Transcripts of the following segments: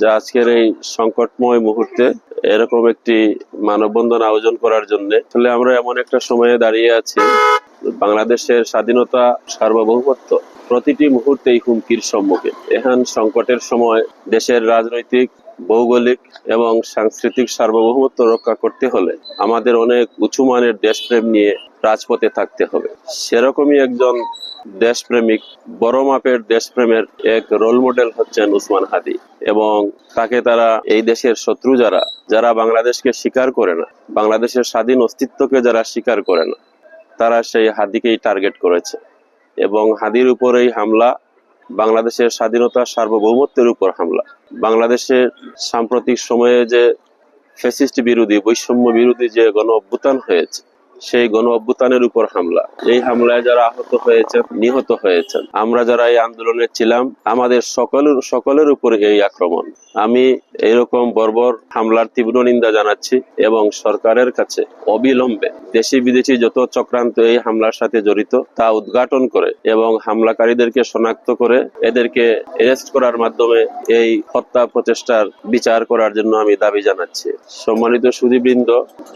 যে আজকের এই সংকটময় মুহূর্তে এরকম একটি মানববন্ধন আয়োজন করার জন্য আসলে আমরা এমন একটা সময়ে দাঁড়িয়ে আছি, বাংলাদেশের স্বাধীনতা সার্বভৌমত্ব প্রতিটি মুহূর্তেই হুমকির সম্মুখীন। এখান সংকটের সময় দেশের রাজনৈতিক, ভৌগোলিক এবং সাংস্কৃতিক সার্বভৌমত্ব রক্ষা করতে হলে আমাদের অনেক উঁচু মানের দেশপ্রেম নিয়ে রাজপথে থাকতে হবে। সেরকমই একজন দেশপ্রেমিক, বড় মাপের দেশপ্রেমের এক রোল মডেল হচ্ছেন উসমান হাদি এবং তাকে তারা এই দেশের শত্রু যারা যারা বাংলাদেশকে স্বীকার করে না, বাংলাদেশের স্বাধীন অস্তিত্বকে যারা স্বীকার করে না, তারা সেই হাদিকেই টার্গেট করেছে এবং হাদির উপরেই হামলা, বাংলাদেশের স্বাধীনতা সার্বভৌমত্বের উপর হামলা। বাংলাদেশের সাম্প্রতিক সময়ে যে ফ্যাসিস্ট বিরোধী, বৈষম্য বিরোধী যে গণ অভ্যুত্থান হয়েছে সেই গণ অভ্যুত্থানের উপর হামলা। এই হামলায় যারা আহত হয়েছেন, নিহত হয়েছেন, আমরা যারা এই আন্দোলনে ছিলাম, আমাদের সকলের সকলের উপর এই আক্রমণ। আমি এরকম বর্বর হামলার তীব্র নিন্দা জানাচ্ছি এবং সরকারের কাছে অবিলম্বে দেশি বিদেশি যত চক্রান্ত এই হামলার সাথে জড়িত, তা উদ্ঘাটন করে এবং হামলাকারীদেরকে শনাক্ত করে এদেরকে অ্যারেস্ট করার মাধ্যমে এই হত্যা প্রচেষ্টার বিচার করার জন্য আমি দাবি জানাচ্ছি। সম্মানিত সুদীবৃন্দ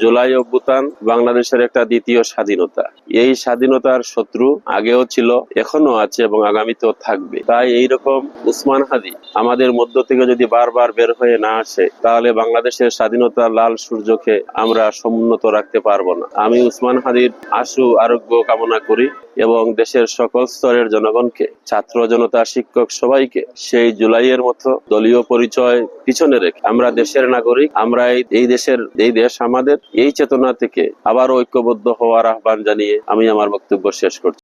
জুলাই অভ্যুত্থান বাংলাদেশের একটা দ্বিতীয় স্বাধীনতা। এই স্বাধীনতার শত্রু আগেও ছিল এখনও আছে এবং আগামীতেও থাকবে। তাই এইরকম উসমান হাদি আমাদের মধ্য থেকে যদি বারবার বের হয়ে না আসে, তাহলে বাংলাদেশের স্বাধীনতা লাল সূর্যকে আমরা সমুন্নত রাখতে পারব না। আমি উসমান হাদির আশু, আরোগ্য কামনা করি। এবং দেশের সকল স্তরের জনগণকে, ছাত্র জনতা, শিক্ষক সবাইকে সেই জুলাইয়ের মতো দলীয় পরিচয় পিছনে রেখে, আমরা দেশের নাগরিক, আমরা এই- দেশের, এই দেশ আমাদের, এই চেতনা থেকে আবার ঐক্যবদ্ধ হওয়ার আহ্বান জানিয়ে আমি আমার বক্তব্য শেষ করছি।